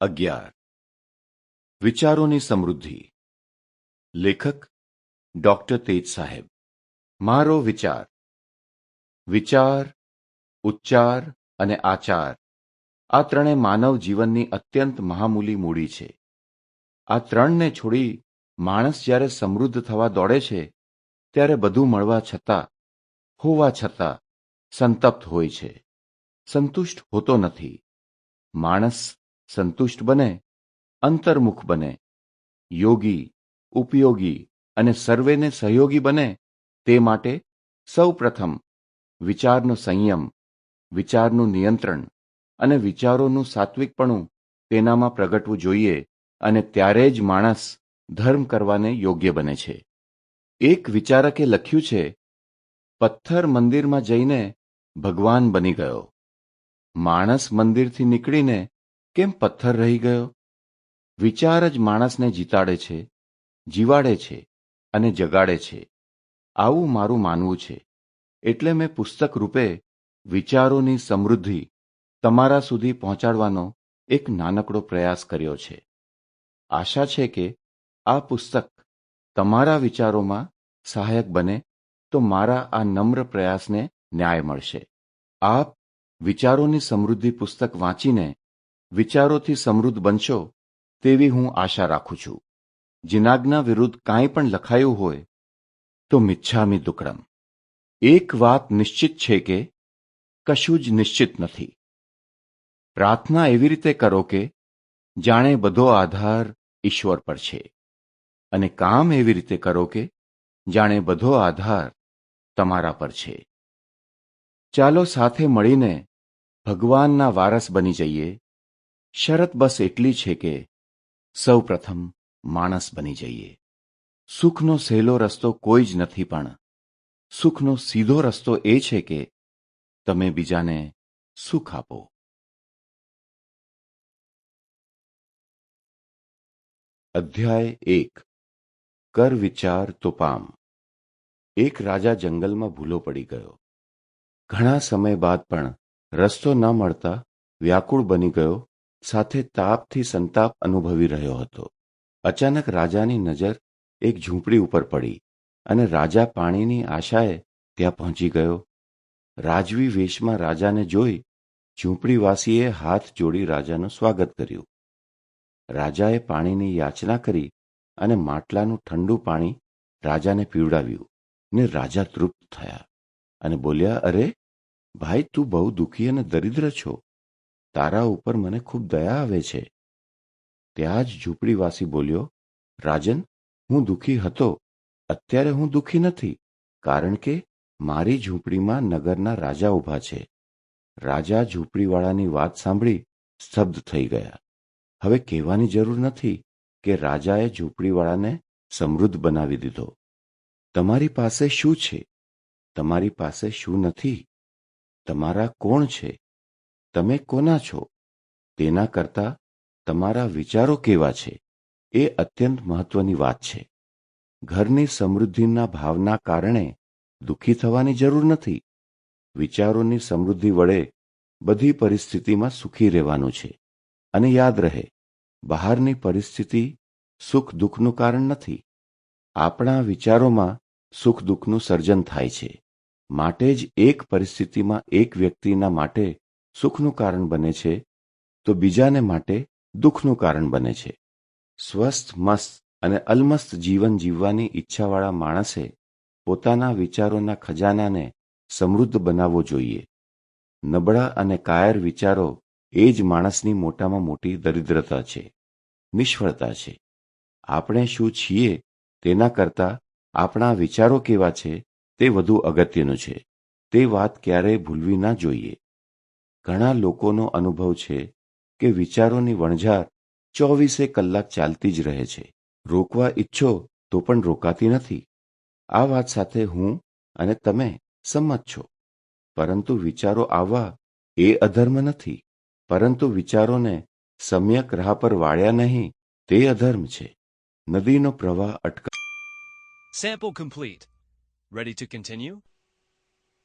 અગિયાર. વિચારોની સમૃદ્ધિ. લેખક ડોક્ટર તેજ સાહેબ. મારો વિચાર. વિચાર, ઉચ્ચાર અને આચાર. આ ત્રણે માનવ જીવનની અત્યંત મહામૂલી મૂડી છે. આ ત્રણને છોડી માણસ જ્યારે સમૃદ્ધ થવા દોડે છે, ત્યારે બધું મળવા છતાં, હોવા છતાં સંતપ્ત હોય છે. સંતુષ્ટ હોતો નથી. માણસ સંતુષ્ટ બને, અંતર્મુખ બને, યોગી, ઉપયોગી અને સર્વેને સહયોગી બને, તે માટે સૌ પ્રથમ વિચારનો સંયમ, વિચારનું નિયંત્રણ અને વિચારોનું સાત્વિકપણું તેનામાં પ્રગટવું જોઈએ અને ત્યારે જ માણસ ધર્મ કરવાને યોગ્ય બને છે. એક વિચારકે લખ્યું છે, પથ્થર મંદિરમાં જઈને ભગવાન બની ગયો. માણસ મંદિરથી નીકળીને કેમ પથ્થર રહી ગયો? વિચાર જ માણસને જીતાડે છે, જીવાડે છે અને જગાડે છે. આવું મારું માનવું છે. એટલે મેં પુસ્તક રૂપે વિચારોની સમૃદ્ધિ તમારા સુધી પહોંચાડવાનો એક નાનકડો પ્રયાસ કર્યો છે. આશા છે કે આ પુસ્તક તમારા વિચારોમાં સહાયક બને તો મારા આ નમ્ર પ્રયાસને ન્યાય મળશે. આપ વિચારોની સમૃદ્ધિ પુસ્તક વાંચીને વિચારોથી સમૃદ્ધ બનશો તેવી હું આશા રાખું છું. જિનાજ્ઞા વિરુદ્ધ કાંઈ પણ લખાયું હોય તો મિચ્છામી દુકડમ. એક વાત નિશ્ચિત છે કે કશું જ નિશ્ચિત નથી. પ્રાર્થના એવી રીતે કરો કે જાણે બધો આધાર ઈશ્વર પર છે. અને કામ એવી રીતે કરો કે જાણે બધો આધાર તમારા પર છે. ચાલો સાથે મળીને ભગવાનના વારસ બની જઈએ. શરત બસ એટલી છે કે સૌ પ્રથમ માણસ બની જઈએ. સુખનો સહેલો રસ્તો કોઈ જ નથી પણ સુખનો સીધો રસ્તો એ છે કે તમે બીજાને સુખ આપો. અધ્યાય એક. કર વિચાર તો પામ. એક રાજા જંગલમાં ભૂલો પડી ગયો. ઘણા સમય બાદ પણ રસ્તો ન મળતા વ્યાકુળ બની ગયો સાથે તાપથી સંતાપ અનુભવી રહ્યો હતો. અચાનક રાજાની નજર એક ઝૂંપડી ઉપર પડી અને રાજા પાણીની આશાએ ત્યાં પહોંચી ગયો. રાજવી વેશમાં રાજાને જોઈ ઝૂંપડીવાસીએ હાથ જોડી રાજાનું સ્વાગત કર્યું. રાજાએ પાણીની યાચના કરી અને માટલાનું ઠંડુ પાણી રાજાને પીવડાવ્યું ને રાજા તૃપ્ત થયા અને બોલ્યા, અરે, ભાઈ, તું બહુ દુઃખી અને દરિદ્ર છો. તારા ઉપર મને ખૂબ દયા આવે છે. ત્યાં જ ઝૂંપડીવાસી બોલ્યો, રાજન, હું દુઃખી હતો. અત્યારે હું દુઃખી નથી, કારણ કે મારી ઝૂંપડીમાં નગરના રાજા ઊભા છે. રાજા ઝૂંપડીવાળાની વાત સાંભળી સ્તબ્ધ થઈ ગયા. હવે કહેવાની જરૂર નથી કે રાજાએ ઝૂંપડીવાળાને સમૃદ્ધ બનાવી દીધો. તમારી પાસે શું છે? તમારી પાસે શું નથી? તમારા કોણ છે? તમે કોના છો? તેના કરતા તમારા વિચારો કેવા છે? એ અત્યંત મહત્વની વાત છે. ઘરની સમૃદ્ધિના ભાવના કારણે દુઃખી થવાની જરૂર નથી. વિચારોની સમૃદ્ધિ વડે બધી પરિસ્થિતિમાં સુખી રહેવાનું છે. અને યાદ રહે, બહારની પરિસ્થિતિ સુખ દુઃખનું કારણ નથી. આપણા વિચારોમાં સુખ દુઃખનું સર્જન થાય છે. માટે જ એક પરિસ્થિતિમાં એક વ્યક્તિના માટે સુખનું કારણ બને છે, તો બીજાને માટે દુઃખનું કારણ બને છે. સ્વસ્થ, મસ્ત અને અલમસ્ત જીવન જીવવાની ઈચ્છાવાળા માણસે પોતાના વિચારોના ખજાનાને સમૃદ્ધ બનાવવો જોઈએ. નબળા અને કાયર વિચારો એ જ માણસની મોટામાં મોટી દરિદ્રતા છે, નિષ્ફળતા છે. આપણે શું છીએ તેના કરતાં આપણા વિચારો કેવા છે તે વધુ અગત્યનું છે. તે વાત ક્યારેય ભૂલવી ના જોઈએ. ઘણા લોકોનો અનુભવ છે કે વિચારોની વણઝાર ચોવીસે કલાક ચાલતી જ રહે છે. રોકવા ઈચ્છો તો પણ રોકાતી નથી. આ વાત સાથે હું અને તમે સંમત છો. પરંતુ વિચારો આવવા એ અધર્મ નથી. પરંતુ વિચારોને સમ્યક રાહ પર વાળ્યા નહીં તે અધર્મ છે. નદીનો પ્રવાહ અટકા Sample complete. Ready to continue?